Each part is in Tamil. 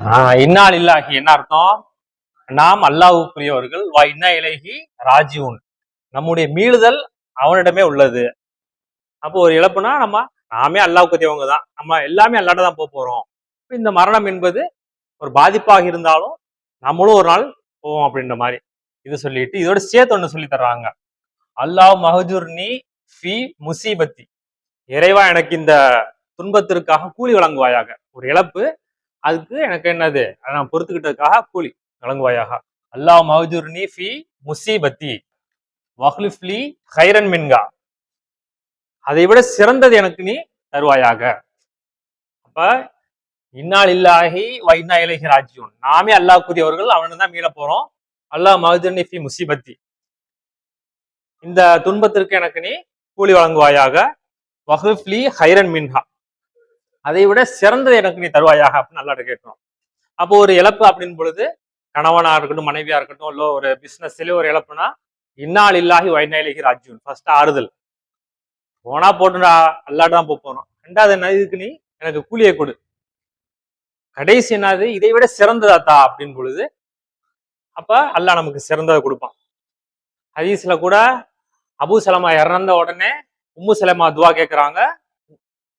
ஆஹ் இன்னால் இல்லாஹி என்ன அர்த்தம்? நாம் அல்லாவுக்குரியவர்கள் வா இன்னா இலகி ராஜீவன் நம்முடைய மீளுதல் அவனிடமே உள்ளது. அப்போ ஒரு இழப்புனா நம்ம நாமே அல்லாவுக்குரியவங்க தான். நம்ம எல்லாமே அல்லாட்ட தான் போக போறோம். இந்த மரணம் என்பது ஒரு பாதிப்பாக இருந்தாலும் நம்மளும் ஒரு நாள் போவோம் அப்படின்ற மாதிரி. இது சொல்லிட்டு இதோட சேர்த்து ஒண்ணு சொல்லி தர்றாங்க. அல்லாஹ் மஹஜுர்னி ஃபி முசீபத்தி. இறைவா எனக்கு இந்த துன்பத்திற்காக கூலி வழங்குவாயாக. ஒரு இழப்பு அதுக்கு எனக்கு என்னது? அதை நான் பொறுத்துக்கிட்டதுக்காக கூலி வழங்குவாயாக அல்லாஹ் மஹஜுர்னி ஃபி முசீபத்தி வஹ்லிஃப்லி ஹைரன் மின்கா அதை விட சிறந்தது எனக்கு நீ தருவாயாக. அப்ப இன்னால் இல்லாஹி வைனா இன்னா இலைஹி ராஜியூன். நாமே அல்லாஹ்க்குரியவர்கள் அவனு தான் மீள போறோம். அல்லாஹ் மஹஜுர்னி ஃபி முசீபத்தி. இந்த துன்பத்திற்கு எனக்கு நீ கூலி வழங்குவாயாக. வஹ்லிஃப்லி ஹைரன் மின்ஹா. அதை விட சிறந்தது எனக்கு நீ தருவாயாக அப்படின்னு நல்லா கேட்கணும். அப்போ ஒரு இழப்பு அப்படின்னு பொழுது கணவனா இருக்கட்டும் மனைவியா இருக்கட்டும் இல்லை ஒரு பிசினஸ்லயே ஒரு இழப்புனா இன்னால் இல்லாஹி வைநாயலிகி ராஜ்யூன் ஃபர்ஸ்ட் ஆறுதல். போனா போட்டுடா அல்லாட்டு தான் போக போறோம். ரெண்டாவது என்ன இதுக்கு நீ எனக்கு கூலியை கொடு. கடைசி என்னது இதை விட சிறந்ததாத்தா அப்படின்னு பொழுது அப்ப அல்லாஹ் நமக்கு சிறந்ததை கொடுப்பான். ஹதீஸ்ல கூட அபு சலமா இறந்த உடனே உம்மு சலமா துவா கேட்குறாங்க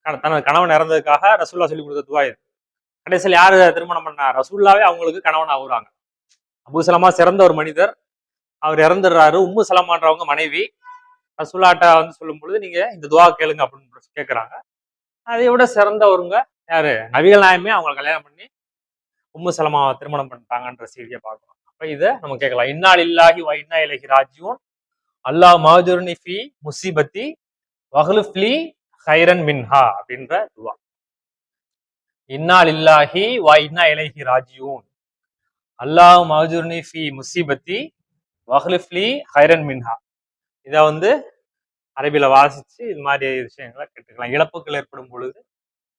தனது கணவன் இறந்ததுக்காக ரசூல்லா சொல்லி கொடுத்த துவா இது. கடைசியில் யார் திருமணம் பண்ணா? ரசூல்லாவே அவங்களுக்கு கணவன் ஆகுறாங்க. அபுசலமா சிறந்த ஒரு மனிதர். அவர் இறந்துடுறாரு. உம்மு சலமான்றவங்க மனைவி. ரசூல்லாட்ட வந்து சொல்லும் பொழுது நீங்க இந்த துவா கேளுங்க அப்படின்னு கேட்குறாங்க அதை விட சிறந்தவருங்க யாரு? நபிகள் நாயமே அவங்களை கல்யாணம் பண்ணி உம்மு சலமா திருமணம் பண்ணிட்டாங்கன்ற செய்தியை பார்க்கலாம் அப்போ இதை நம்ம கேட்கலாம். இன்னால் இல்லாஹி வ இன்னா இலகி ராஜ்யூன். அல்லாஹ் மஹஜுர்னி ஃபி முசீபத்தி வஹலுஃப்லி ஹைரன் மின்ஹா அப்படின்ற துவா. இன்னால் இல்லாஹி வா இன்னா இலைஹி ராஜியூன். அல்லாஹ் மஹஜூர்னி ஃபி முசீபத்தி வஹ்லிஃப்லி ஹைரன் மின்ஹா. இதை வந்து அரபியில் வாசிச்சு இது மாதிரி விஷயங்களை கேட்டுக்கலாம். இழப்புகள் ஏற்படும் பொழுது